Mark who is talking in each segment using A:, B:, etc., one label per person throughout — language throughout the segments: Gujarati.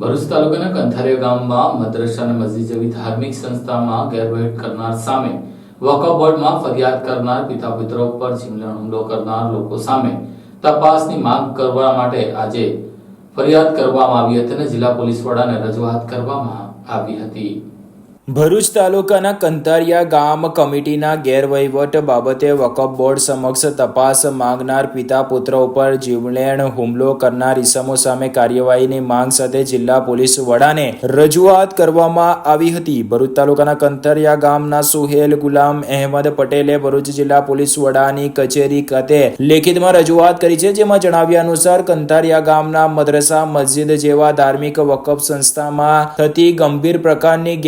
A: ભરૂચ તાલુકાના કંથારિયા ગામમાં મદ્રસા અને મસ્જિદ જેવી ધાર્મિક સંસ્થામાં ગેરવહીવટ કરનાર સામે વકફ બોર્ડમાં ફરિયાદ કરનાર પિતા પુત્ર પર જીવલેણ હુમલો કરનાર લોકો સામે તપાસની માંગ કરવા માટે આજે ફરિયાદ કરવામાં આવી હતી અને જિલ્લા પોલીસ વડાને રજૂઆત કરવામાં આવી હતી.
B: ભરૂચ તાલુકાના કંતારિયા ગામ કમિટીના ગેરવહીવટ બાબતે વકફ બોર્ડ સમક્ષ તપાસ માંગનાર પિતા પુત્ર ઉપર જીવલેણ હુમલો કરનાર ઇસમો સામે કાર્યવાહીની માંગ સાથે જિલ્લા પોલીસ વડાને રજૂઆત કરવામાં આવી હતી. ભરૂચ તાલુકાના કંતારિયા ગામના સુહેલ ગુલામ અહેમદ પટેલે ભરૂચ જિલ્લા પોલીસ વડાની કચેરી ખાતે લેખિતમાં રજૂઆત કરી છે, જેમાં જણાવ્યા અનુસાર કંતારિયા ગામના મદ્રસા મસ્જિદ જેવા ધાર્મિક વકફ સંસ્થામાં થતી ગંભીર પ્રકારની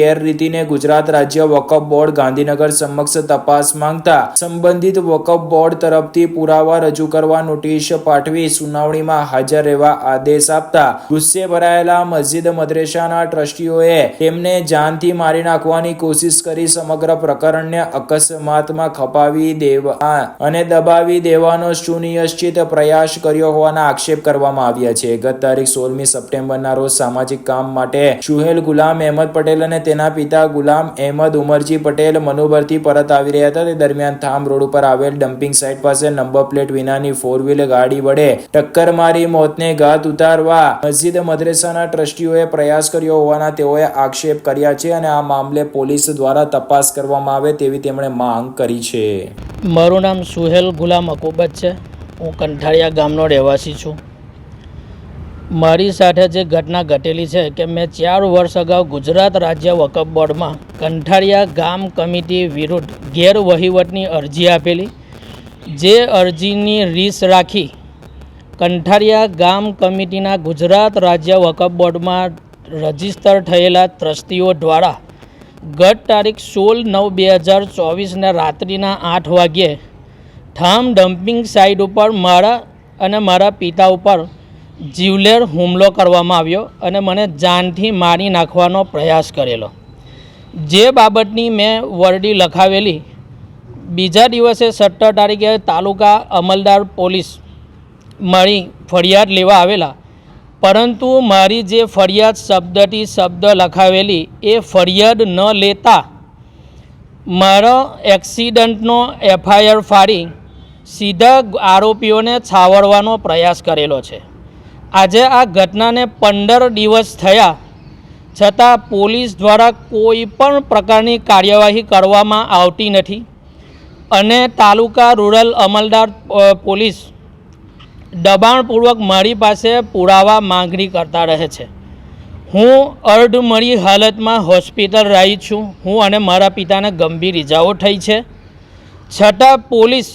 B: ગેરરીતિને ગુજરાત રાજ્ય વકફ બોર્ડ ગાંધીનગર સમક્ષ તપાસ માંગતા સંબંધિત વકફ બોર્ડ તરફથી પુરાવા રજૂ કરવા નોટિસ પાઠવી સુનાવણીમાં હાજર રહેવા આદેશ આપતા ગુસ્સે ભરાયેલા મસ્જિદ મદ્રેસાના ટ્રસ્ટીઓએ તેમને જાનથી મારી નાખવાની કોશિશ કરી સમગ્ર પ્રકરણને અકસ્માતમાં ખપાવી દેવા અને દબાવી દેવાનો સુનિશ્ચિત પ્રયાસ કર્યો હોવાના આક્ષેપ કરવામાં આવ્યા છે. ગત તારીખ સોળમી સપ્ટેમ્બરના રોજ સામાજિક કામ માટે સુહેલ ગુલામ અહેમદ પટેલ અને તેના પિતા ગુલામ અહેમદ ઉમરજી પટેલ મનુબરથી પરત આવી રહ્યા હતા. તે દરમિયાન થામ રોડ ઉપર આવેલ ડમ્પિંગ સાઇટ પાસે નંબર પ્લેટ વિનાની ફોર વ્હીલ ગાડી વડે ટક્કર મારી મોતને ઘાત ઉતારવા મસ્જિદ મદ્રેસાના ટ્રસ્ટીઓએ પ્રયાસ કર્યો હોવાના તેઓએ આક્ષેપ કર્યા છે અને આ મામલે પોલીસ દ્વારા તપાસ કરવામાં આવે તેવી તેમણે માંગ કરી છે.
C: મારું નામ સુહેલ ગુલામ અકુબત છે. હું કંઠાળિયા ગામનો રહેવાસી છું. મારી સાથે જે ઘટના ઘટેલી છે કે મેં ચાર વર્ષ અગાઉ ગુજરાત રાજ્ય વકફ બોર્ડમાં કંઠાળિયા ગામ કમિટી વિરુદ્ધ ગેરવહીવટની અરજી આપેલી. જે અરજીની રીસ રાખી કંઠાળિયા ગામ કમિટીના ગુજરાત રાજ્ય વકફ બોર્ડમાં રજિસ્ટર થયેલા ટ્રસ્ટીઓ દ્વારા ગત તારીખ સોળ નવ બે હજાર ચોવીસના રાત્રિના આઠ વાગ્યે થામ ડમ્પિંગ સાઇટ ઉપર મારા અને મારા પિતા ઉપર જીવલેર હુમલો કરવામાં આવ્યો અને મને જાનથી મારી નાખવાનો પ્રયાસ કરેલો. જે બાબતની મેં વરડી લખાવેલી. બીજા દિવસે સત્તર તારીખે તાલુકા અમલદાર પોલીસ મળી ફરિયાદ લેવા આવેલા. પરંતુ મારી જે ફરિયાદ શબ્દથી શબ્દ લખાવેલી એ ફરિયાદ ન લેતા મારો એક્સિડન્ટનો એફઆઈઆર ફાડી સીધા આરોપીઓને છાવરવાનો પ્રયાસ કરેલો છે. આજે આ ઘટનાને પંદર દિવસ થયા. છતાં પોલીસ દ્વારા કોઈ પણ પ્રકારની કાર્યવાહી કરવામાં આવતી નથી. અને તાલુકા રૂરલ અમલદાર પોલીસ દબાણપૂર્વક મારી પાસે પુરાવા માંગણી કરતા રહે છે. હું અર્ધમળી હાલતમાં હોસ્પિટલ રહી છું. હું અને મારા પિતાને ગંભીર ઇજાઓ થઈ છે. છતાં પોલીસ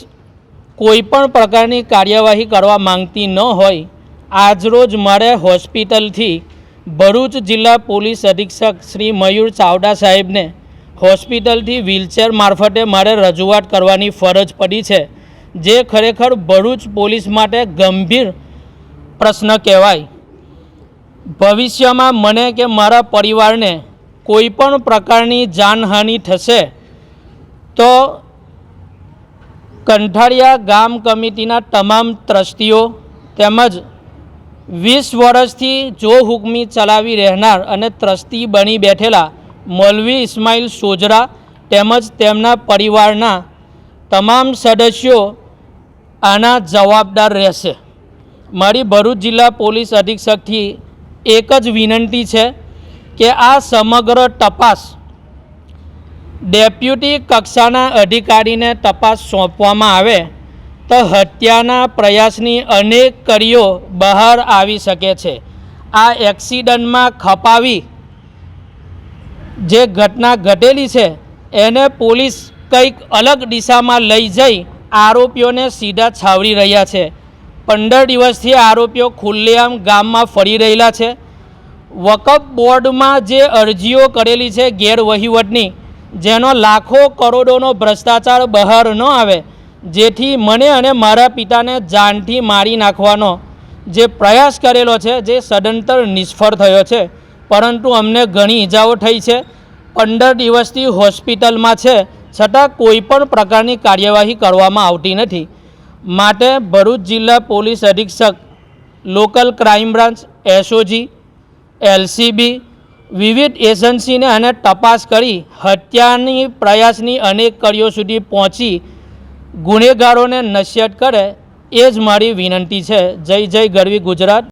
C: કોઈ પણ પ્રકારની કાર્યવાહી કરવા માંગતી ન હોય આજરોજ મારે હોસ્પિટલથી ભરૂચ જિલ્લા પોલીસ અધિક્ષક શ્રી મયુર ચાવડા સાહેબને હોસ્પિટલથી વ્હીલચેર મારફતે મારે રજૂઆત કરવાની ફરજ પડી છે, જે ખરેખર ભરૂચ પોલીસ માટે ગંભીર પ્રશ્ન કહેવાય. ભવિષ્યમાં મને કે મારા પરિવારને કોઈ પણ પ્રકારની જાનહાનિ થશે, તો કંઠાળિયા ગામ કમિટીના તમામ ટ્રસ્ટીઓ તેમજ વીસ વર્ષથી જો હુકમી ચલાવી રહેનાર અને ત્રસ્તી બની બેઠેલા મૌલવી ઇસ્માઇલ સોજરા તેમજ તેમના પરિવારના તમામ સદસ્યો આના જવાબદાર રહેશે. મારી ભરૂચ જિલ્લા પોલીસ અધિક્ષકથી એક જ વિનંતી છે કે આ સમગ્ર તપાસ ડેપ્યુટી કક્ષાના અધિકારીને તપાસ સોંપવામાં આવે તો હત્યાના પ્રયાસની અનેક કરીઓ બહાર આવી શકે છે. આ એક્સિડન્ટમાં ખપાવી જે ઘટના ઘટેલી છે, એને પોલીસ કંઈક અલગ દિશામાં લઈ જઈ આરોપીઓને સીધા છાવરી રહ્યા છે. પંદર દિવસથી આરોપીઓ ખુલ્લેઆમ ગામમાં ફરી રહેલા છે. વકફ બોર્ડમાં જે અરજીઓ કરેલી છે ગેરવહીવટની, જેનો લાખો કરોડોનો ભ્રષ્ટાચાર બહાર ન આવે જેથી મને અને મારા પિતાને જાનથી મારી નાખવાનો જે પ્રયાસ કરેલો છે, જે સદંતર નિષ્ફળ થયો છે. પરંતુ અમને ઘણી ઈજાઓ થઈ છે. પંદર દિવસથી હોસ્પિટલમાં છે, છતાં કોઈ પણ પ્રકારની કાર્યવાહી કરવામાં આવતી નથી. માટે ભરૂચ જિલ્લા પોલીસ અધિક્ષક, local crime branch SOG, LCB, વિવિધ એજન્સીને અને તપાસ કરી હત્યાની પ્રયાસની અનેક કડીઓ સુધી પહોંચી ગુનેગારોને નશ્યત કરે એ જ મારી વિનંતી છે. જય જય ગરવી ગુજરાત.